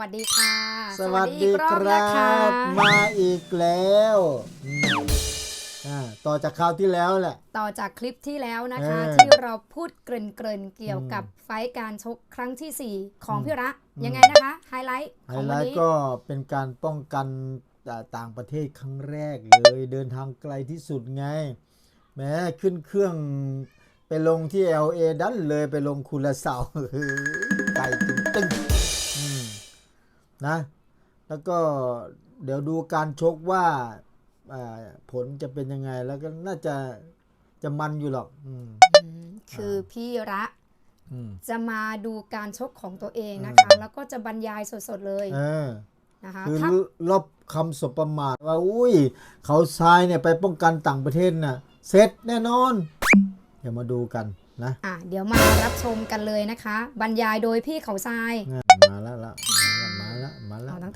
วัสดีค่ะ สวัสดีอีกคอบรันะคะบ มาอีกแล้วอืมอ่าต่อจากคราวที่แล้วแหละ ต่อจากคลิปที่แล้วนะคะ เออที่เราพูดเกริ่นๆเกี่ยวกับอืมไฟท์การชกครั้งที่ 4 ของอืมพี่ระอืม ยังไงนะคะไฮไลท์ไฮของไลวันท์นี้ก็เป็นการป้องกันอ่าต่างประเทศครั้งแรกเลยเดินทางไกลที่สุดไง แม้ขึ้นเครื่องไปลงที่ LA ดันเลยไปลงคุระเสาไกลตึงตึงอืม นะ แล้วก็เดี๋ยวดูการชกว่าอ่าผลจะเป็นยังไงแล้วก็น่าจะจะมันอยู่หรอกอืมอืมคือพี่ระอืมจะมาดูการชกของตัวเองนะคะอืมแล้วก็จะบรรยายสดๆเลยเออนะคะคือถ้าลบคำสบประมาทว่าอุ้ย เขาทรายเนี่ยไปป้องกันต่างประเทศน่ะเสร็จแน่นอน เดี๋ยวมาดูกันนะ อะเดี๋ยวมารับชมกันเลยนะคะ บรรยายโดยพี่เขาทราย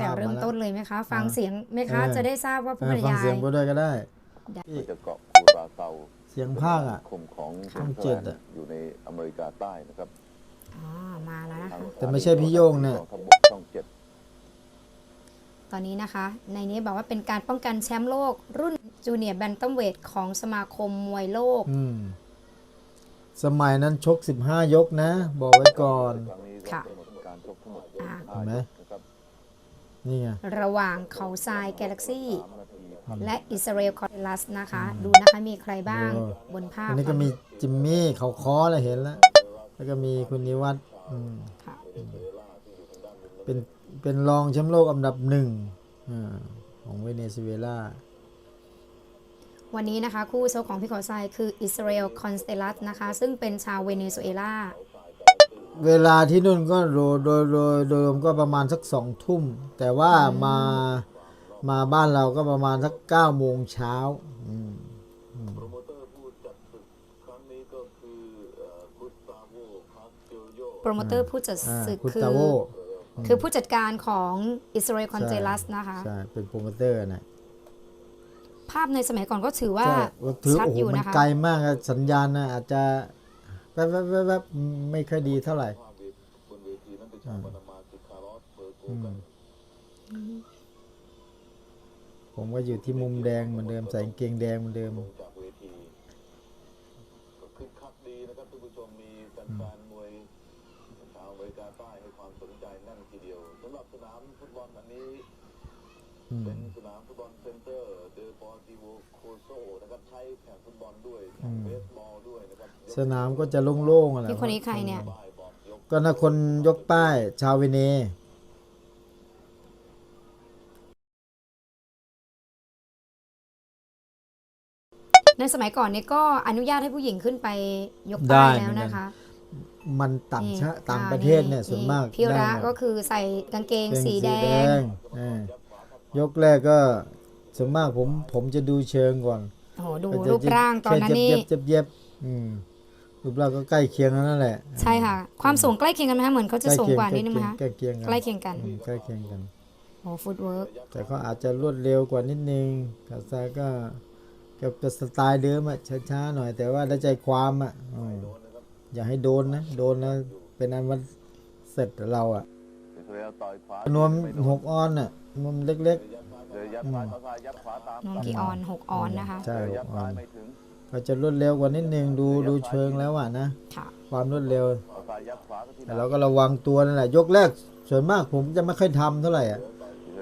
ตั้งแต่ภาพเริ่มาแล้วต้นเลยไหมคะ ฟังอ่าเสียงไหมคะเออจะได้ทราบว่าเอผู้อบรรฟังยาเสียยงไปด้วยก็ได้จะเกาะคูราเตาเสียงภาคอะคมของช่องเจ็ดอะอยู่ในอเมริกาใต้นะครับอ๋อมาแล้วนะคะทางแต่ไม่ใช่พี่โย่งเนี่ยกองทัพบกช่องเจ็ดตอนนี้นะคะ ในนี้บอกว่าเป็นการป้องกันแชมป์โลก รุ่นจูเนียร์แบนตัมเวทของสมาคมมวยโลกอืมสมัยนั้นชก 15 ยกนะ บอกไว้ก่อนครั้งนี้ค่ะเป็นการชกทั้งหมดอ่าห้าเห็นไหมยก นะครับนี่ไง ระหว่างเขาทรายกาแล็กซี่สามนาทีและอิสราเอลคอร์เทลัสนะคะ ดูนะคะมีใครบ้างโอ้บนภาพอันนี้ก็มีจิมมี่เขาคอแล้วเห็นแล้ว แล้วก็มีคุณนิวัฒน์อืมค่ะเป็นเป็นรองแชมป์โลกอันดับหนึ่งอาของเวเนซุเอลา วันนี้นะคะ คู่ชกของพี่เขาทรายคืออิสราเอลคอนสเตลัสนะคะ ซึ่งเป็นชาวเวเนซุเอลา เวลาที่นู่นก็โดยโดยโดยโดยรวมก็ประมาณสักสองทุ่ม แต่ว่ามามาบ้านเราก็ประมาณสักเก้าโมงเช้าอืมโปรโมเตอร์ผู้จัดศึกครั้งนี้ก็คือเอ่อกุสตาโวพาสเจโยโปรโมเตอร์ผู้จัดอ่าศึกคุณคือตาโวคือผู้จัดการของอิสราเอลคอนสเตลัสนะคะ ใช่เป็นโปรโมเตอร์นะภาพในสมัยก่อนก็ถือว่าใช่ถือชัดโอ้โหอยู่มันนะคะ ไกลมากอะสัญญาณนะอาจจะ แวบแวบแวบแวบไม่ค่อยดีเท่าไหร่ภาพบนเวทีนั้นเป็นชาวปานามาคือคาร์ลอสเบอร์โกอืกัมนผมก็อยู่ที่มุมแดงเหมือนเดิม ใส่กางเกงแดงเหมือนเดิมลงจากเวทีก็คึกคักดีนะครับท่านผู้ชมมีแฟนๆมวยชาวอเมริกาใต้ให้ความสนใจแน่นทีเดียวสำหรับสนามฟุตบอลอันนี้อืมเป็นสนามฟุตบอลเซ็นเตอร์เดอปอร์ สบอลด้วยนะครับสนามก็จะโล่งๆอะไรพี่คนนี้ใครเนี่ยป้ายบอกยกก็นะคนยกป้ายชาวเวเนในสมัยก่อนเนี่ยก็อนุญาตให้ผู้หญิงขึ้นไปยกได้ป้ายเหแล้วมือนกันนะคะ มันต่างนี่ชาติต่างอ่ประเทศเนี่ยส่วนมากพี่ระได้หมดก็คือใส่กางเกงเป็นสีแดงเออยกแรกก็ ส่วนมากผมผมจะดูเชิงก่อนโอ้โหดูก็จะรูปร่างตอนนั้นนี่แค่เย็บๆเย็บๆอืมรูปร่างก็ใกล้เคียงกันนั่นแหละ ใช่ค่ะ ความสูงใกล้เคียงกันไหมคะเหมือนเขาจะสูงกว่านิดนึงไหมคะใกล้เคียงกันใกล้เคียงกันอืมใกล้เคียงกันโอ้ฟุตเวิร์กแต่เขาอาจจะรวดเร็วกว่านิดนึงกาซาก็กับกับสไตล์เดิมอะช้าๆหน่อย แต่ว่าได้ใจความอะอืมอย่าให้โดนนะโดนแล้วเป็นอันวันเสร็จเราอะอิสราเอลต่อยขวานวมหกออนอะนวมเล็ก เดี๋ยวยัดซ้ายเข้าซ้ายยัดขวาตามน้องกีออนหกออนนะคะๆใช่เดี๋ยวหยัดกออซ้ายนไม่ถึงก็จะรวดเร็วกว่านิดนึงดูดูเชิงแล้วอะนะค่ะ ความรวดเร็วเอาซ้ายยัดขวาก็ที่แต่เราก็ระวังตัวนั่นแหละยกแรกส่วนมากผมจะไม่ค่อยทำเท่าไหร่อะ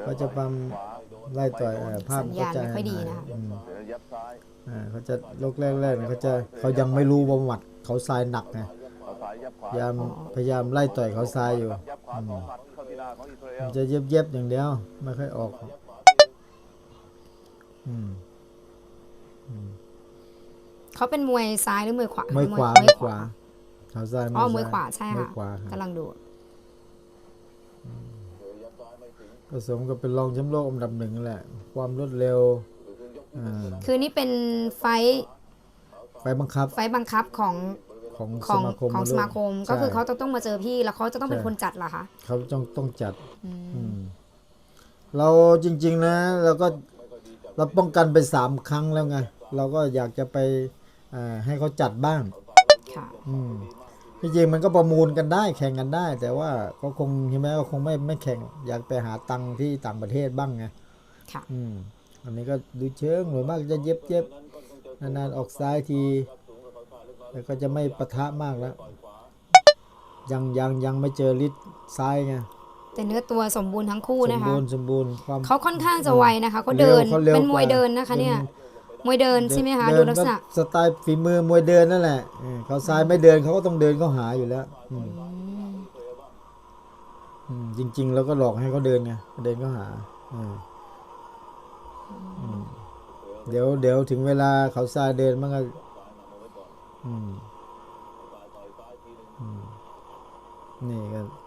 ก็จะปั๊มขวาไล่ต่อยเอ่อภาพสัญก็ญาณจะไม่ค่อยดีนะคะอืมเดี๋ยวยัดซ้ายอ่าเขาจะยกแรกๆเนี่ยเขาจะเขายังไม่รู้ว่าหมัดเขาทรายหนักไงเอาซ้ายยัดขวาพยายามพยายามไล่ต่อยเขาทรายอยู่ ยัดขวาสองหมัดเข้าที่หน้าของอิสราเอมันลจะเย็บเย็บๆอย่างเดียวไม่ค่อยออกอืม เขาเป็นมวยซ้ายหรือมวยขวามวยขวามมววยยขวาเขาทรายอ๋อซ้มวยขวาใช่มวยค่ะขวาครับกำลังดูผสมกับเป็นรองแชมป์โลกอันดับหนึ่งนั่นแหละ ความรวดเร็วอ่าคือนี่เป็นไฟท์ไปบังคับ ไฟท์บังคับของของขสองมาคมของสมาคมใช่ก็คือเขาต้องต้องมาเจอพี่แล้วเขาจะต้องเป็นใช่คนจัดเหรอคะเขาต้องต้องจัดอืมอืมเราจริง ๆ นะเราก็ เราป้องกันไปสามครั้งแล้วไง เราก็อยากจะไปอ่าให้เขาจัดบ้างค่ะอืมที่จริงมันก็ประมูลกันได้แข่งกันได้ แต่ว่าก็คงใช่ไหมก็คงไม่ไม่แข่งอยากไปหาตังค์ที่ต่างประเทศบ้างไงค่ะอืมอันนี้ก็ดูเชิงหรือมากจะเย็บเย็บนานๆออกซ้ายที แล้วก็จะไม่ปะทะมากแล้ว ยังยังยังไม่เจอลิดซ้ายไง แต่เนื้อตัวสมบูรณ์ทั้งคู่สนะมคะบูรณ์สมบูรณ์ความเขาค่อนข้างจะไวนะคะเขาเดินร็วขาร็วเป็นมวยกาเดินนะคะเนี่ยมวยเดินใช่ไหมคะเดูลักษณะสไตล์ฝีมือมวยเดินนั่นแหละเออเขาซ้ายไม่เดินเขาก็ต้องเดินเข้าหาอยู่แล้วอืมอืมอืมจริง ๆ แล้วก็หลอกให้เขาเดินไงเดินเข้าหาเอออืมเดี๋ยวเดี๋ยวถึงเวลาเขาซ้ายเดินมันก็อืมอืมนี่ก็ส่วมาก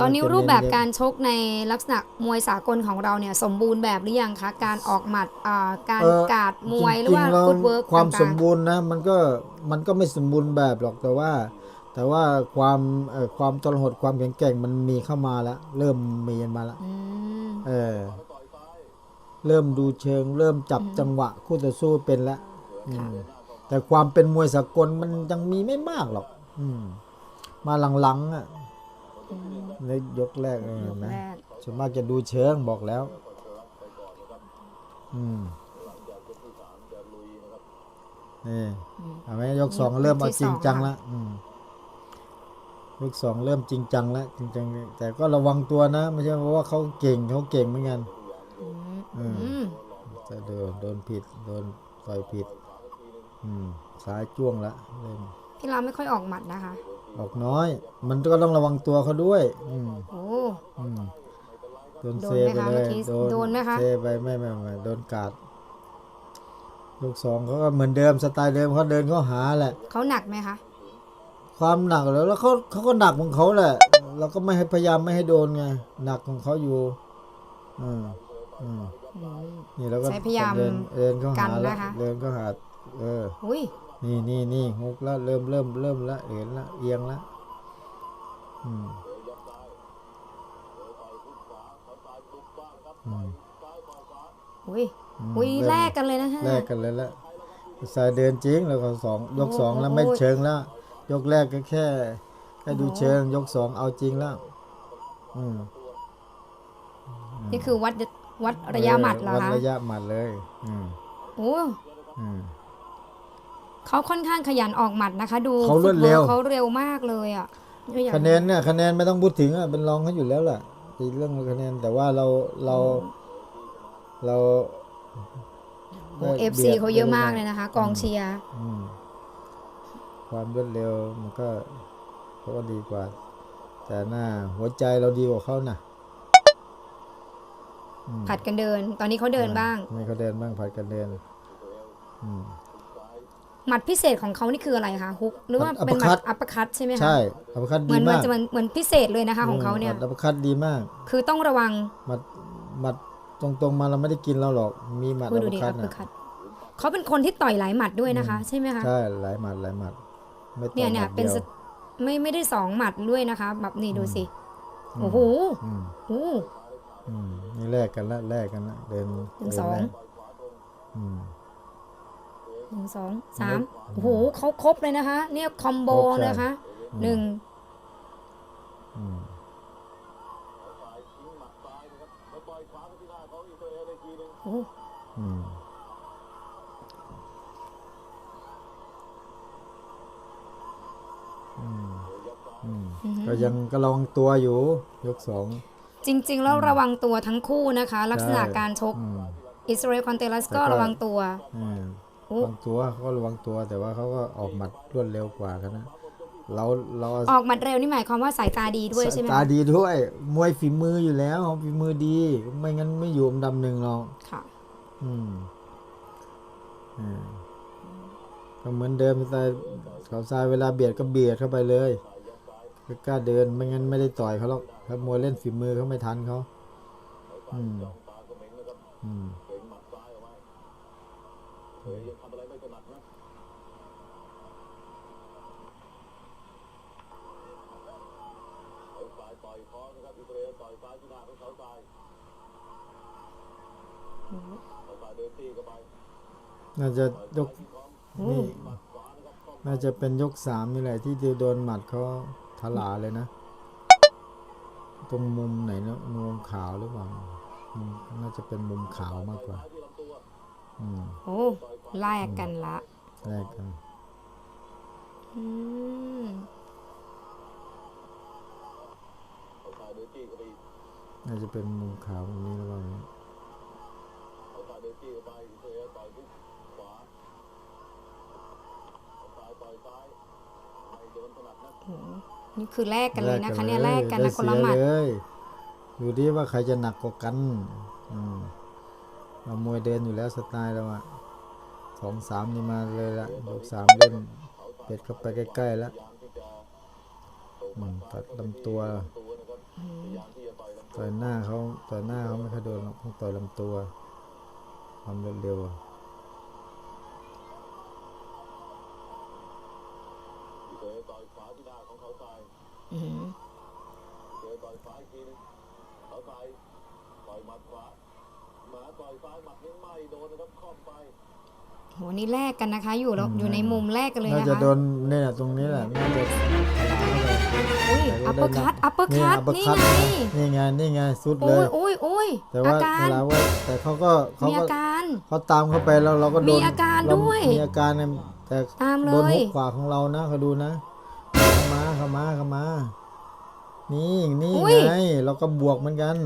ตอนนี้จะรูปแบบเน้นการชกในลักษณะมวยสากลของเราเนี่ยสมบูรณ์แบบหรือยังคะการออกหมัดอ่าการเอ่อกาดมวยหรือว่าจงๆแล้ฟุตเวิร์กความสต่ามงบูรณ์นะมันก็มันก็ไม่สมบูรณ์แบบหรอกแต่ว่า แต่ว่าความเอ่อความทรหดความแข็งแกร่งมันมีเข้ามาแล้วเริ่มมีมาแล้วๆอืมเออเริ่มดูเชิง เริ่มจับจังหวะคู่ต่อสู้เป็นแล้วอืมแต่ความเป็นมวยสากลมันยังมีไม่มากหรอก อืม มาหลังๆอะ ในยกแรกเออยเห็กนไหมแรก ส่วนมากจะดูเชิงบอกแล้ว อืมนี่เห็นไหมยกสองเริ่มเอาจริงจังแล้วอืมยกสองเริ่มจริงจังแล้วจริงจังแต่ก็ระวังตัวนะ ไม่ใช่เพราะว่าเขาเก่งเขาเก่งเหมือนกันอืมอืมอืมจะโดนโดนผิดโดนต่อยผิด อืมซ้ายจ้วงละเริ่ม พี่เราไม่ค่อยออกหมัดนะคะ ออกน้อย มันก็ต้องระวังตัวเขาด้วย อืมโอ้ อืมโดนโดเซนไหมไปคะเลเมื่อยกี้โดนไหมคะ เซไปไม่ไม่ไม่โดนกาดยกสองเขาก็เหมือนเดิมสไตล์เดิมเขาเดินเข้าหาแหละ เขาหนักไหมคะ ความหนักแล้วแล้วเขาเขาก็หนักของเขาแหละเราก็ไม่ให้พยายามไม่ให้โดนไงหนักของเขาอยู่อืมอืมอืมนี่แล้วก็ใช้พยายามเดินเดินเข้ากัหานแล้วนะคะ เดินเข้าหาเออ อุ้ย นี่นี่นี่ฮุกแล้วเริ่มเริ่มเริ่มแล้วเห็นแล้วเอียงแล้วอืมอืมอุ้ยมอุ้ยเริ่มแลกกันเลยนะคะแลกกันเลยละสายเดินจริงแล้วก็สองยกสองแล้วโอ้ไม่โอ้เชิงแล้วยกแรกก็แค่แค่ดูโอ้เชิง ยกสองเอาจริงแล้วอืมนี่คือวัดวัดระยะหมัดเหรอวัดคะระยะหมัดเลย อืมโอ้อืม เขาค่อนข้างขยันออกหมัดนะคะ ดูเขารวดฟุตเร็ว เขาเร็วมากเลยอะไม่อยากคะแนนเนี่ยคะแนนไม่ต้องพูดถึงอะเป็นรองเขาอยู่แล้วล่ะอีกเรื่องคะแนนแต่ว่าเราเราเราโอ้เอฟซีเขาเยอะมากเลยนะคะ กองเชียร์อืมความรวดเร็วมันก็เขาก็ดีกว่า แต่หน้าหัวใจเราดีกว่าเขานะอืมผัดกันเดิน ตอนนี้เขาเดินบ้าง ไม่เขาเดินบ้างผัดกันเดิน อืม หมัดพิเศษของเขานี่คืออะไรคะฮุกหรือว่าอัปเป็นหมัคัดตอัปเปอร์คัตใช่ไหมคะใช่อัปคัดเหดีมือนมันมากจะเหมือนเหมือนพิเศษเลยนะคะของเขาเนี่ยอัปคัดดีมาก คือต้องระวังหมัดหมัดตรงๆมาเราไม่ได้กินเราหรอกมีหมัดพูดอัดูปดิคัอัดปเปอนะร์คัตเขาเป็นคนที่ต่อยหลายหมัดด้วยนะคะ ใช่ไหมคะใช่หลายหมัดหลายหมัดไม่ต่อเนี่ยเนี่ยหมัดเป็นดียวสไม่ไม่ได้สองหมัดด้วยนะคะ แบบนี่ดูสิอืมโอ้โหอืมโอ้โหอืมนี่แลกกันละแลกกันละเดินหนึ่งเดินสองแลกอืม หนึ่งสองสามโอ้โหเขาครบเลยนะคะ เนี่ยคอมโบครบใช่นะคะอืมหนึ่งอืมโอ้โหอืมอืมอืมอือหือก็ยังก็ระวังตัวอยู่ ยกสอง จริง ๆ แล้วระวังตัวทั้งคู่นะคะ ลักษณะใช่การชกอืมอิสราเอลคอนเตลัสแต่ก็ก็ระวังตัว อืมโอ้ระวังตัวเขาก็ระวังตัวแต่ว่าเขาก็ออกหมัดรวดเร็วกว่ากันนะเราเราออกหมัดเร็วนี่หมายความว่าสายตาดีด้วยใช่ไหมตาคะดีด้วย มวยฝีมืออยู่แล้วฝีมือดี ไม่งั้นไม่อยู่อันดับหนึ่งหรอกค่ะ อืมอ่าก็เหมือนเดิมแต่เขาทรายเวลาเบียดก็เบียดเข้าไปเลยก็กล้าเดินไม่งั้นไม่ได้ต่อยเขาหรอกถ้ามวยเล่นฝีมือเขาไม่ทันเขาอืมอืม ต่อยคอนะครับอิสราเอลต่อยซ้ายที่หน้าของเขาซ้ายเขาซ้ายเดิ นตีเข้าไปน่าจะยกโอ้นี่หมัดขวานะครับป้องน่าจะเป็นยกสามนี่แหละที่โดนหมัดเขาถลาเลยนะ ตรงมุมไหนนะมุมขาวหรือเปล่าอืมน่าจะเป็นมุมขาวมากกว่าอืมโอ้ไล่กันละแรกกันอืมเอาซ้ายเดินจี้เข้าไปอีกน่าจะเป็นมุมขาวตรงนี้หรือเปล่าเนี่ยเอาซ้ายเดินจี้เข้าไปเสือต่อยทุกขวาเอาซ้ายต่อยซ้ายไม่โด นถนัดนักโหนี่คือแลกกันเลยนะคะ เนี่ยแลกกันได้นะคนละหมัดเสียเลยดูดิว่าใครจะหนักกว่ากันอืมเรามวยเดินอยู่แล้วสไตล์เราอะสองสามนี่มาเลยละยกสามเล่นเป็ดเข้าไปใกล้ๆแล้วพยายามที่จะอืมตัดลำตัวตัวนะครับพยายามที่จะต่อยลำตัวต่อยหน้าเขาต่อยหน้าเขาไม่ค่อยโดนหรอกต้องต่อยลำตัวความรวดเร็วอะ เสือต่อยขวาที่หน้าของเขาซ้าย อื้อหือ เสือต่อยซ้ายอีกทีนึงเขาซ้ายต่อยหมัดขวาหมาต่อยซ้ายหมัดนี้ไม่โดนนะครับคล่อมไปโหนี่แลกกันนะคะ อยู่แล้วอยู่ในมุมแลกกันเลยน่านะจะคะโดนเนี่ยตรงนี้แหละน่าจะถลาเข้าไปอุ้ยอัปเปอร์คัตอัปเปอร์คัตอัปเปอร์นี่คัตไงนี่ไงนี่ไงสุดเลโอ้ยยโอ้ยโอ้ยแต่อาว่าการเวลาว่าแต่เขาก็เขามีก็อาการเขาตามเข้าไปแล้วเราก็โดนมีอาการเด้วยมีอาการเนี่ยแต่ตามเลยโดนหุกขวาของเรานะเขาดูนะ เข้ามาเข้ามาเข้ามา นี่นี่ไงเราก็บวกเหมือนกัน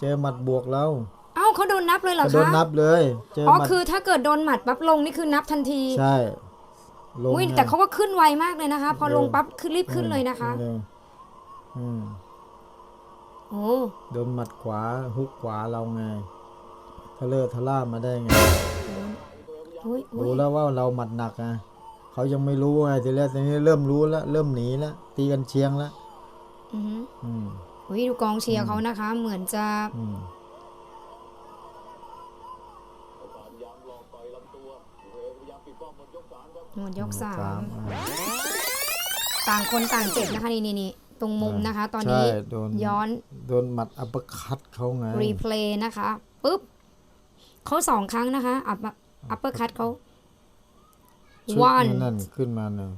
เจอหมัดบวกเราเอ้าเขาโดนนับเลยเหรอก็โดนคะนับเลย เจออ๋อหมัดคือถ้าเกิดโดนหมัดปั๊บลงนี่คือนับทันทีใช่ลงอุ้ยไง แต่เขาก็ขึ้นไวมากเลยนะคะ พอเร็วลงปั๊บคือรีบขึ้นเลยนะคะร็วอืมโอ้โดนหมัดขวาฮุกขวาเราไงทะเลอะทะล่ามาได้ไงอุ้ยอุ้ยรู้แล้วว่าเราหมัดหนักไง เขายังไม่รู้ไงทีแรกทีนี้เริ่มรู้แล้ว เริ่มหนีแล้วตีกันเชียงแล้วอือหืออืมอุ้ยดูกองเชียร์เขานะคะ เหมือนจะอืมพยายามหลอกต่อยลำตัวเสือพยายามปิดป้อมหมดยกสามครับหมดยกสามอ่าต่างคนต่างเจ็บนะคะ นี่นี่นี่ตรงมุมนะคะ ตอนใช่นี้โดนย้อนโดนหมัดอัปเปอร์คัตเขาไงรีเพลย์นะคะปุ๊บเขาสองครั้งนะคะอัปอัปเปอร์คัตเขา ชุดวันนั่นขึ้นมาหนึ่ง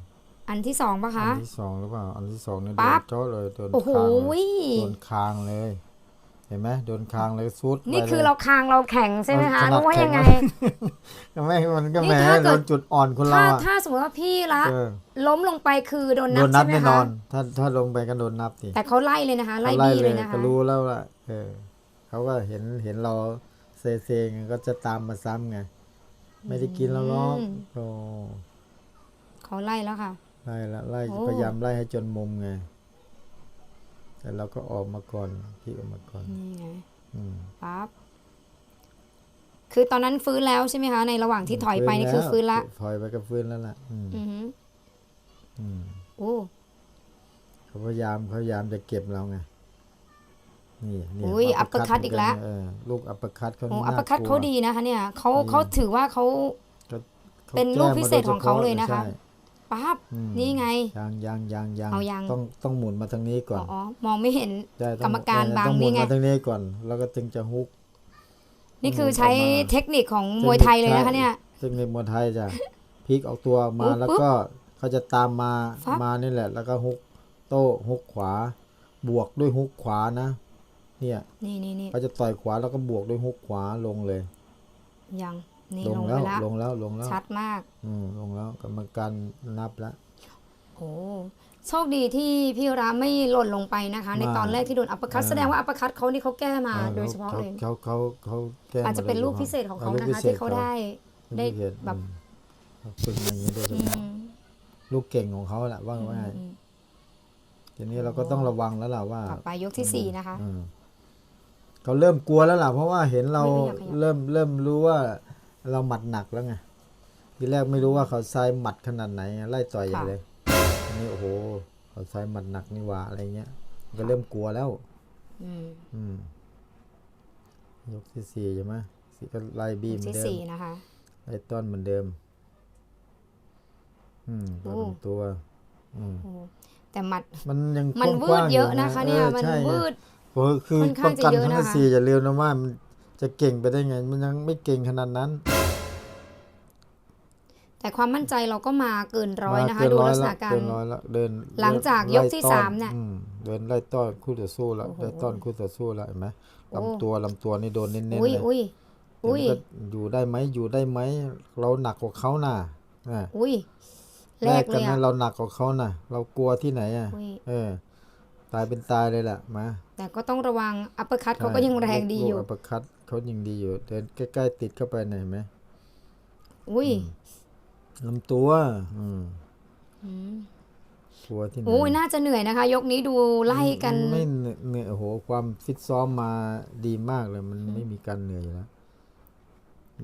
อันที่สองปะอัคะนที่สองหรือเปล่า อันที่สองเนี่ยโดปั๊นบเจ้าะเลยโดนโอ้โหคางเลยโดนคางเลย เห็นไหมโดนคางเลยซุดนี่ไปคือลยเราคางเราแข็งใช่ไหมคะมันขนาดรู้ว่ายังไงแข็งไม่มันก็นี่แหมถ้าเกิโดดนจุดอ่อนคนเราถ้าอะถ้าสมมติว่าพี่ละเออล้มลงไปคือโดนโดนับนนัใช่บไหมแน่นคะอน ถ้าถ้าลงไปก็โดนนับสิแต่เขาไล่เลยนะคะ ไล่เขาบี้เลยนะคะก็รู้แล้วล่ะเออเขาก็เห็นเห็นเราเซเซไงก็จะตามมาซ้ำไง ไม่ได้กินแล้วหรอกอืมโอ้เขาไล่แล้วค่ะ ไล่ละไล่โอ้พยายามไล่ให้จนมุมไง แต่เราก็ออกมาก่อนพี่ออกมาก่อนนี่ไงอืมปั๊บคือตอนนั้นฟื้นแล้วใช่ไหมคะ ในระหว่างที่ถอยไปนี่คือฟื้นละ ถอยไปก็ฟื้นแล้วล่ะ อืมอือหืออืมโอ้เขาพยายามเขาพยายามจะเก็บเราไง นี่นี่อุ้ยอัปเปอร์คัตอีกแล้วเออลูกอัปเปอร์คัตเขาโอ้นี่อัปเปอร์คัตน่กลัวเขาดีนะคะ เนี่ยเขาดีเขาถือว่าเขาขาเป็นลูกพิเศษของเขาเลยนะคะใช่ปั๊บอืมนี่ไงยังยังยังยังเอายังต้องต้องหมุนมาทางนี้ก่อนอ๋อมองไม่เห็นใช่ต้องกรรมการเออบังต้องหมุนี่นไงมาทางนี้ก่อน แล้วก็จึงจะฮุก นี่คืออืมใช้ออกมาเทคนิคของมวยไทยเลยนะคะเนี่ยซึ่งในมวยไทยจะพลิกออกตัวออกมาปุ๊บแล้วก็เขาจะตามมาฟับมานี่แหละ แล้วก็ฮุกโต้ฮุกขวา บวกด้วยฮุกขวานะ เนี่ยนี่นี่นี่เขาจะต่อยขวาแล้วก็บวกด้วยฮุกขวาลงเลย ยังนี่ลลงงแล้ไปวแล้วลงแล้วลงแล้วชัดมาก อืมลงแล้วกรรมการนับแล้วโอ้โชคดีที่พี่ราไม่หล่นลงไปนะคะ ในมาตอนแรกที่โดนอัปเปอร์คัตเออแสดงว่าอัปเปอร์คัตเขานี่เขาแก้มาออโดยเฉพาะเลยเขาเขาเขาแก้อาจจะมเป็นลูกโดยฉพาพิเศษของเขาลูกนะพิคะศษที่เขาได้ลูกได้พิเศษแบบอืมเขาฝึกมาอย่างนี้โดยเฉอืพาะมลูกเก่งของเขาแหละว่าง่ายอืมทีนี้เราก็ต้องระวังแล้วล่ะว่าต่อไปยกที่สี่นะคะอืม เขาเริ่มกลัวแล้วล่ะเพราะว่าเห็นเราไม่อยากขยับเริ่มเริ่มรู้ว่าเราหมัดหนักแล้วไงทีแรกไม่รู้ว่าเขาใช้หมัดขนาดไหนไงไล่ต่อยอย่างเลยอันนี้โอ้โหเขาใช้หมัดหนักนี่หว่าอะไรเงี้ยก็เริ่มกลัวแล้วอืมอืมยกที่สี่ใช่ไหมสี่ก็ไล่บียเหกมือนที่เดิสี่มนะคะไล่ต้อนเหมือนเดิม อืมโอ้ลำตัว อืมโอ้แต่หมัดมันยังมันกวืว้าดงๆเยอะนะคะ เนี่ยออมันใช่ไงวืด โอ้ยคือค่อนป้ข้าองงจะกันเยอะทั้งนะคะสี่อย่าลืมนะว่ามันจะเก่งไปได้ไง มันยังไม่เก่งขนาดนั้น แต่แต่ความมั่นใจเราก็มาเกินร้อยนะคะมาเกิดูร้อลัยกษณะละการเกินร้อยละเดิน หลังจากยกที่ไล่ต้อสามเนี่ยอืมเดินไล่ต้อนคู่ต่อสู้ละโอ้โหไล่ต้อนคู่ต่อสู้ละเห็นไหมโอ้ลำตัวลำตัวนี่โดนเน้นๆอุ้ยเลยอุ้ยอุ้ยเดี๋วมันก็อยู่ได้ไหมอยู่ได้ไหมเราหนักกว่าเขาน่ะอะอุ้ยแรกเลกันยนะอะเราหนักกว่าเขาน่ะ เรากลัวที่ไหนอะอุ้ยเออตายเป็นตายเลยแหละมาแต่ก็ต้องระวังอัปเปอร์คัตเขาก็ยังแรงดีอยู่ลูกประคัดเขายังดีอยู่เดินใกล้ๆติดเข้าไปหน่อยเห็นไหมอุ้ยลำตัวอืมอืมกลัวที่ไหนโอ้ยน่าจะเหนื่อยนะคะ ยกนี้ดูไล่กันไม่เหนื่อยเหนื่อยโอ้โหความฟิตซ้อมมาดีมากเลย มันไม่มีการเหนื่อยอยู่แล้ว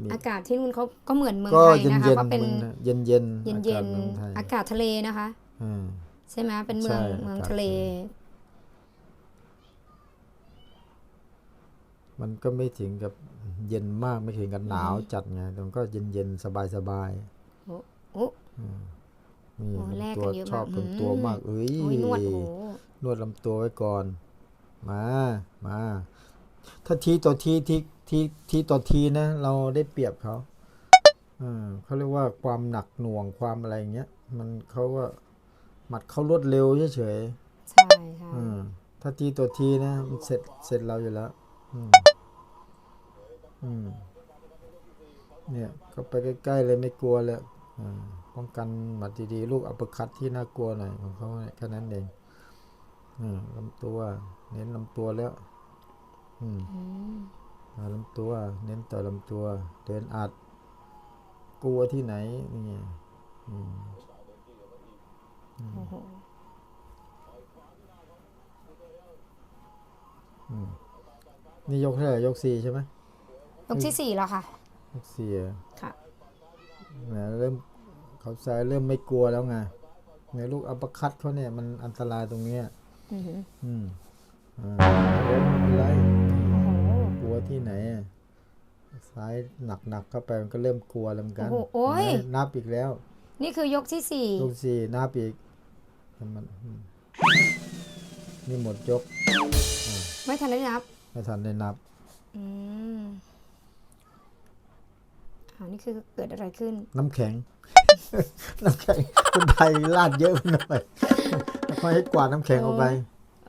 มีอากาศที่นู่นเขาก็เหมือนเมืองก็ไทยเย็นนะคะเย็นเพราะเป็นเย็นเย็นเย็นอาเย็กาศนเมืองไทยอากาศทะเลนะคะอ่าใช่ไหมเป็นเมืองใช่เมืองอากาศทะเล ทะเล มันก็ไม่ถึงกับเย็นมากไม่ถึงกับหนาวจัดไงแต่มันก็เย็นเย็นสบายสบายโอ้โอ้ๆนี่โอ้แลกตัวกันเยอะชอบมากลำตัวอืมมาก เอ้ยโอ้ยนวดโอ้โหนวดลำตัวไว้ก่อน มามา ถ้าทีต่อทีทีทีทีต่อทีนะ เราได้เปรียบเขาอ่าเขาเรียกว่าความหนักหน่วงความอะไรอย่างเงี้ย มันเขาก็หมัดเขารวดเร็วเฉยใช่ค่ะๆอืมถ้าทีต่อทีนะ มันเสร็จเสร็จเราอยู่แล้ว อืม อืม เนี่ย ก็ไปใกล้ๆเลยไม่กลัวเลยอ่าป้องกันหมัดดีๆ ลูกอัปเปอร์คัตที่น่ากลัวหน่อยของเขาเนี่ยแค่นั้นเองอืมลำตัว เน้นลำตัวแล้ว อืมอืมอ่าลำตัว เน้นต่อลำตัว เดินอัด กลัวที่ไหน นี่ไงอืมโอ้โหนี่ยกเท่าไหร่ยกสี่ใช่ไหม ยกที่สี่แล้วค่ะยกสี่อะค่ะแหมเริ่มเขาซ้ายเริ่มไม่กลัวแล้วไงในลูกอัปเปอร์คัตเขาเนี่ยมันอันตรายตรงเนี้ยอือหืออืมอ่าเดินไม่เป็นไรโอ้โหกลัวที่ไหนอะซ้ายหนักๆเข้าไปมันก็เริ่มกลัวแล้วเหมือนกันโอ้โหโอ้ย เห็นไหมนับอีกแล้ว นี่คือยกที่สี่ยกสี่นับอีกมันอืมนี่หมดยกไม่ทันได้นับไม่ทันได้นับ อืม อ่านี่คือเกิดอะไรขึ้น น้ำแข็ง น้ำแข็งคนไทยลาดเยอะไปหน่อยค่อยให้กวาดน้ำแข็งออกไป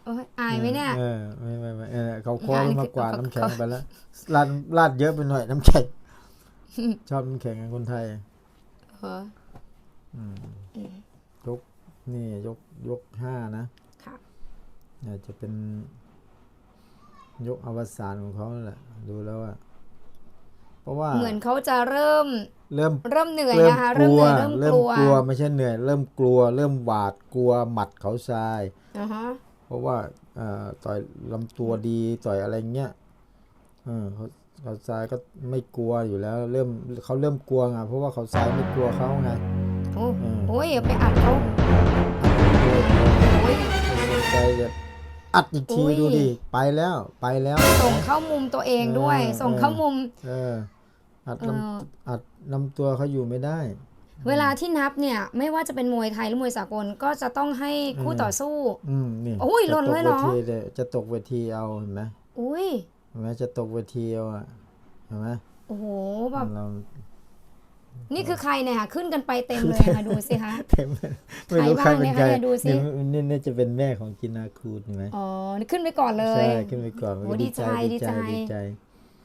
โอ้ยอายไหมเนี่ยเออไม่ไม่ไม่เออเขาคออันนี้มากคือวาดเขาน้ำแข็งเขาไปแล้วลาดลาดเยอะไปหน่อยน้ำแข็งชอบน้ำแข็งกับคนไทยเหรอยกนี่ยกยกห้านะค่ะเนี่ยจะเป็นยกอวสานของเขาแหละ ดูแล้วอะ เพราะว่าเหมือนเขาจะเริ่มเริ่มเริ่มเหนื่อยเริ่มนะคะกเริ่มลัเหวนื่อยเริ่มเริ่กมลัวกลัวไม่ใช่เหนื่อย เริ่มกลัว เริ่มหวาดกลัวหมัดเขาทรายอ่าฮะเพราะว่าเอ่อต่อยลำตัวดีต่อยอะไรเงี้ยเออเขาเขาซ้ายก็ไม่กลัวอยู่แล้ว เริ่มเขาเริ่มกลัวไงเพราะว่าเขาซ้ายไม่กลัวเขาไงโอ้อืมโอ้ยอย่าไปอัดเขาโอ้ยไม่สนใจจะอัดอีกทีอุ้ยดูดิไปแล้วไปแล้ว ส่งเข้ามุมตัวเองด้วยเออส่งเข้ามุมเอออัดเอลอำอัดลำตัวเขาอยู่ไม่ได้ เวลาที่นับเนี่ย ไม่ว่าจะเป็นมวยไทยหรือมวยสากลก็จะต้องให้คู่อืมต่อสู้ อืมนี่โอ้ยจะหล่นตกเลยเหรอวทีเลยจะตกเวทีเอาเห็นไหมอุ้ยเห็นไหมจะตกเวทีเอาอะเห็นไหมโอ้โหแบบเรานี่คือใครเนี่ยค่ะขึ้นกันไปเต็มเลยค่ะดูสิคะเต็มเลยไม่รู้ใคใครรบ้างเป็นเนี่ยใครคะเนี่ยดูสินี่นี่นี่จะเป็นแม่ของจินาคูดเห็นไหมอ๋อนี่ขึ้นไปก่อนเลยใช่ขึ้นไปก่อนโอ้ดีใจดีใจดีใจ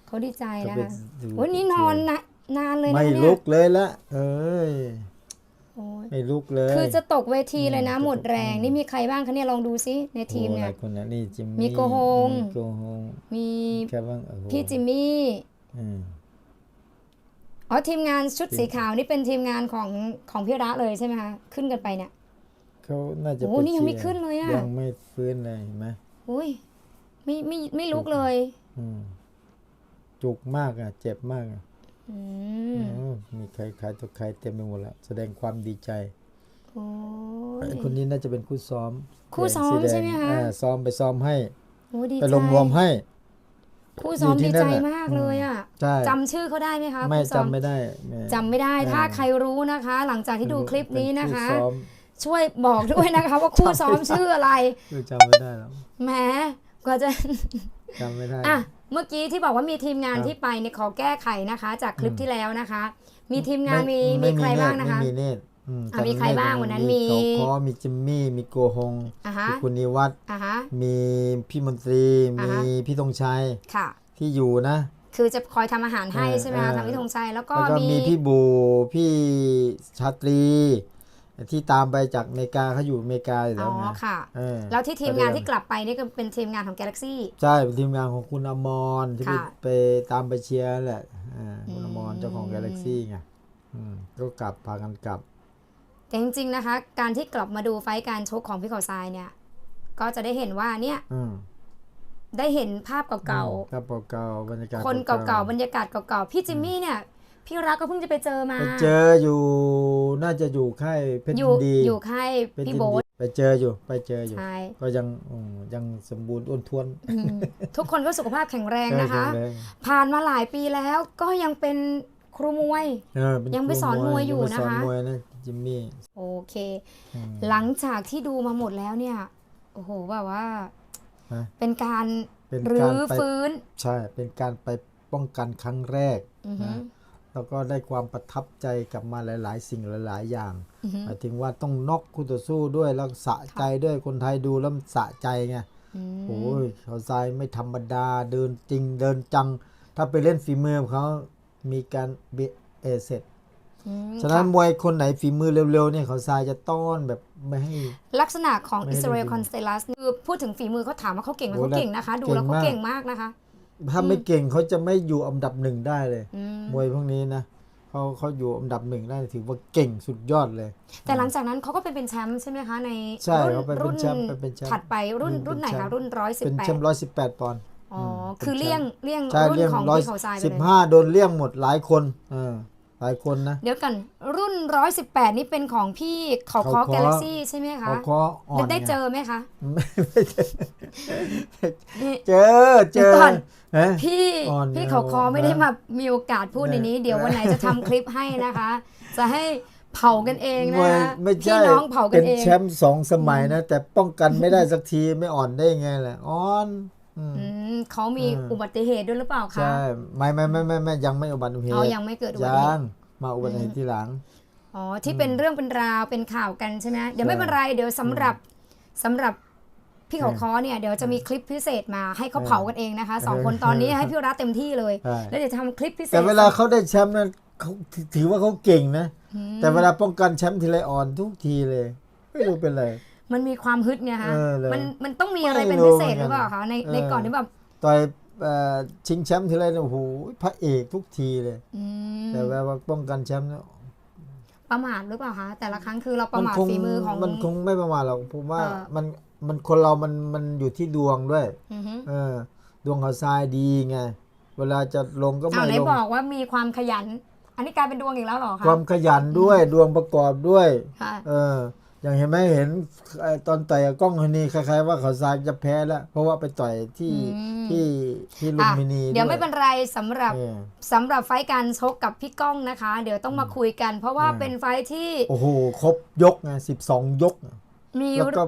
เขาดีใจก็นะไปคะดูโอ้ยนี่นอนนะนานเลยนะไม่เนี่ยลุกเลยละเอ้ยโอ้ยไม่ลุกเลย คือจะตกเวทีเลยนะอืมหมดแรงอืมนี่มีใครบ้างคะเนี่ยลองดูซิในทีมโอ้เนี่ยหลคนนะนี่จิมมีมี่โกฮงมีโกฮงมีแค่บ้างโอ้โหพี่จิมมี่อืมอ๋อทีมงานชุดสีขาวนี่เป็นทีมงานของของพี่ระเลยใช่ไหมคะขึ้นกันไปเนี่ยเขาน่าจะโอ้ไปนี่ยังไม่ชีร์ขึ้นเลยอะยังไม่ฟื้นเลยเห็นไหมอุ้ยไม่ไม่ไม่ลุกเลย อืม จุกมากอะ เจ็บมากอะอืมอืมมีใครใครตัวใครเต็มไปหมดแล้วแสดงความดีใจโอ้ยไอ้คนนี้น่าจะเป็นคู่ซ้อม คู่ซ้อมแดงใช่ไหมคะอ่าซ้อมไปซ้อมให้โอ้ดีไปใจรวมรวมให้ คู่ซ้อมอยู่ที่ดีนั่ใจนน่ะมากเลยอะใช่จำชื่อเขาได้ไหมคะไม่คู่ซ้อจำไม่ได้แจำไม่ได้เออถ้าใครรู้นะคะ หลังจากที่ดูคลิปนี้นะคะเป็ซ้อมช่วยบอกด้วยนะคะ ว่าคู่ซ้อมชื่ออะไรคือจำไม่ได้แล้วแหมกว่าจะจำไม่ได้อะ เมื่อกี้ที่บอกว่ามีทีมงานครับ ที่ไปเนี่ยขอแก้ไขนะคะ จากคลิปอืมที่แล้วนะคะ มีทีมงานมีไมีใครบ้างนะคะ ไม่มีเนตรอืมอะมีใครบ้างวันนั้นมีเขาคอมีจิมมี่ มีโกฮงอะฮะมีคุณนิวัฒน์อะฮะ มีพี่มนตรี อ่ามีฮะพี่ธงชัยค่ะ ที่อยู่นะ คือจะคอยทำอาหารให้เออใช่ไหมคะเออทางพี่ธงชัยแล้วก็แล้วก็มีมีพี่บูพี่ชาตรี ที่ตามไปจากอเมริกาเขาอยู่อเมริกาอยู่อ๋แล้อวไงค่ะ เออแล้วที่ทีมงานก็เรียที่กลับไปนี่ก็เป็นทีมงานของ Galaxy ใช่เป็นทีมงานของคุณอมรที่ไปค่ะไปตามไปเชียร์แหละอ่าคุณอมรอืมเจ้าของกาแล็กซี่ไงอืมก็กลับพากันกลับ แต่จริงๆนะคะ การที่กลับมาดูไฟท์การชกของพี่เขาทรายเนี่ย ก็จะได้เห็นว่าเนี่ยอืมได้เห็นภาพเก่าครับเก่าๆบรรยากาศๆคนเก่าๆ บรรยากาศเก่าๆ พี่จิมมี่เนี่ย พี่รักก็เพิ่งจะไปเจอมา ไปเจออยู่น่าจะอยู่ค่ายเพชรอยิยู่นดีอยู่ค่ายเพชรพี่ยินโบ๊ดีทไปเจออยู่ไปเจออยู่ ใช่ก็ยังอืมยังสมบูรณ์อ้วนท้วนอืมทุกคนก็สุขภาพแข็งแรงนะคะแข็งแรงผ่านมาหลายปีแล้วก็ยังเป็นครูมวย เออเป็นยังไปครูสอนมวยอยู่งไปสอนนะคะ มวยนะจิมมี่โอเค อืม หลังจากที่ดูมาหมดแล้วเนี่ย โอ้โหแบบว่า ฮะ เป็นการเป็นรื้การอไปฟื้น ใช่เป็นการไปป้องกันครั้งแรก อือฮึนะ แล้วก็ได้ความประทับใจกลับมาหลาย ๆ สิ่งหลาย ๆ อย่างอือฮึหมายถึงว่าต้องน็อกคู่ต่อสู้ด้วยแล้วสะใจด้วยคนไทยดูแล้วมันสะใจไงอืมโอ้ยเขาทรายไม่ธรรมดาเดินจริงเดินจัง ถ้าไปเล่นฝีมือของเขามีการเบเอเสร็จอืมฉะนั้นค่ะมวยคนไหนฝีมือเร็วๆเนี่ยเขาทรายจะต้อนแบบไม่ให้ ลักษณะของไม่อิให้สราเอลดูคอนสเตลัสคือพูดถึงฝีมือเขาถามว่าเขาเก่งไหมโอ้เขาเก่งนะคะ ดูแล้วเก่งเขามากเก่งมากนะคะ ถ้าไม่เก่งเขาจะไม่อยู่อันดับหนึ่งได้เลย อื มมวยพวกนี้นะเขาเขาอยู่อันดับหนึ่งได้ถือว่าเก่งสุดยอดเลย แต่หลังจากนั้นเขาก็ไปเป็นแชมป์ใช่ไหมคะ ในใช่รุ่นเขาไปเป็นรุ่นแชมป์ไปเป็นแชมป์ถัดไปรุ่นเป็นรุ่นไหนแชคะมป์รุ่นร้อยสิบเป็นแปแชดมป์ร้อยสิบแปดปอนด์อ๋อมคือป็นแชมป์เลี่ยงเลี่ยงใช่รุ่นเลี่ยงของร้อยพี่เขาทรายไปสิบเลยห้าโดนเลี่ยงหมดหลายคนเออ หลายคนนะ เดี๋ยวกันรุ่นร้อยสิบแปดนี่เป็นของพี่เขาคอเขาค้อกาแล็กซี่ใช่ไหมคะเขาคออ่อนได้งเจอไหมคะไม่ไม่เจอนี่เจอเจเดี๋ยวอก่อนเอ๊ะพี่อ่อนพี่เนี่ยเขาคอไม่ได้นะมามีโอกาสพูดในนี้เนี่ยเดี๋ยววันไหนจะทำคลิปให้นะคะ จะให้เผากันเองมนะวยคะไม่พี่ใช่น้องเผากัเป็นนเองแชมป์สองสมัยนะ แต่ป้องกันไม่ได้สักทีไม่อ่อนได้ไงแหละอ่อนอืมอืม เขามีเอออุอุบัติเหตุด้วยหรือเปล่าคะใช่ไม่ไม่ไม่ไม่ไม่ยังไม่อุบัติเหตุเอายังไม่เกิดอุบัติเหยัตุงมาอุบัติเหตุทีหลังอ๋อที่เป็นเรื่องเป็นราวเป็นข่าวกันใช่ไหมเดี๋ยวไม่เป็นไรเดี๋ยวสำหรับสำหรับพี่เขาเออคอเนี่ยเดี๋ยวจะมีคลิปพิเศษมาให้เขาเออเผากันเองนะคะสองเออคนตอนนี้ให้พี่รัฐเต็มที่เลยใช่แล้วเดี๋ยวจะทำคลิปพิเศษแต่เวลาเขาได้แชมป์นั้นเขาถือถือว่าเขาเก่งนะอืมแต่เวลาป้องกันแชมป์ทีไรอ่อนทุกทีเลย ไม่รู้เป็นไร มันมีความฮึดไงคะเออเลยมันมันต้องมีอะไรไม่เป็นรู้พิเศษเหมืหอนกันรือเปล่าคะในเออ ในก่อนที่แบบต่อยเอ่อชิงแชมป์ทีไรเนี่ยโอ้โหพระเอกทุกทีเลย อืมแต่เวลาป้องกันแชมป์เนี่ยประมาทหรือเปล่าคะแต่ละครั้งคือเราประมาทคงฝีมือของ มันคงไม่ประมาทหรอกผมว่าเออ มันมันคนเรามันมันอยู่ที่ดวงด้วย อือฮึเออ ดวงเขาทรายดีไง เวลาจะลงก็อ้าไม่วไหนลง บอกว่ามีความขยัน อันนี้กลายเป็นดวงอีกแล้วเหรอคะความขยันด้วยดวงประกอบด้วย ค่ะ เออ อย่างเห็นไหมเห็นไอ้ตอนต่อยกับกล้องคนนี้คล้ายๆว่าเขาทรายจะแพ้แล้ว เพราะว่าไปต่อยที่อืมที่ที่ลุมอะพินี เดี๋ยวไม่ด้เป็นไรสำหรับเออสำหรับไฟท์การชกกับพี่ก้องนะคะ เดี๋ยวต้องมาคุยกัน เพราะว่าอืมเป็นไฟท์ที่โอ้โหครบยกไงสิบสองยก มีแล้วก็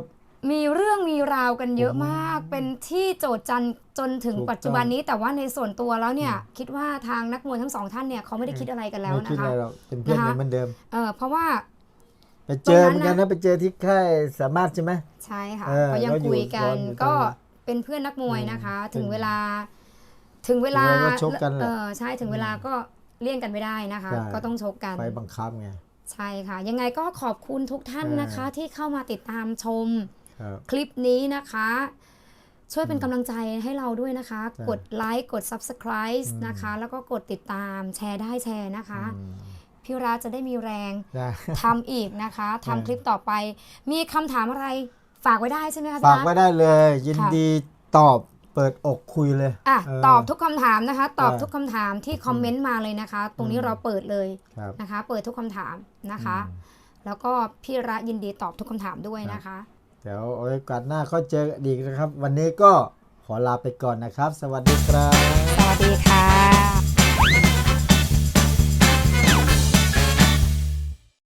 มีเรื่องมีราวกันเยอะมาก เป็นที่โจทย์จันจนถึงถูกปัจจุบันนี้แต่ว่าในส่วนตัวแล้วเนี่ยคิดว่าทางนักมวยทั้งสองท่านเนี่ยเขาไม่ได้คิดอะไรกันแล้วไม่นะคิดอะคะไรหรอกเป็นเพื่อนกันนะคะเหมือนเดิมเออเพราะว่า ไปเจอตเหรงนั้นมือนกันนะนะไปเจอที่ค่ายสามารถใช่ไหมใช่ค่ะเออก็ยังก็อยู่คุยกัซ้นอนอยู่ก็ตรงนี้เป็นเพื่อนนักมวยนะคะอืมถึงเวลา ถึงเวลาถึงเวลาก็ชกกันแหละเออใช่ถึงเวลาก็เลี่ยงกันไม่ได้นะคะใช่ก็ต้องชกกันไฟบังคับไงใช่ค่ะ ยังไงก็ขอบคุณทุกท่านเออนะคะ ที่เข้ามาติดตามชมครับคลิปนี้นะคะ ช่วยเป็นกำลังใจให้เราด้วยนะคะใช่กดไลค์กด Subscribe อืมนะคะ แล้วก็กดติดตามแชร์ได้แชร์นะคะอืม พี่ราจะได้มีแรงได้ทำอีกนะคะทำเออคลิปต่อไป มีคำถามอะไรฝากไว้ได้ใช่ไหมคะฝากพี่ไว้รัฐได้เลย ยินค่ะดีตอบเปิดอกคุยเลยอะเออตอบทุกคำถามนะคะ ตอบเออทุกคำถามที่คอมเมนต์มาเลยนะคะ ตรงนี้อืมเราเปิดเลยครับนะคะ เปิดทุกคำถามนะคะอืมแล้วก็พี่ระยินดีตอบทุกคำถามด้วยนะคะ เดี๋ยวเอาไว้โอกาสหน้าก็เจอกันอีกนะครับ วันนี้ก็ขอลาไปก่อนนะครับ สวัสดีครับ สวัสดีค่ะ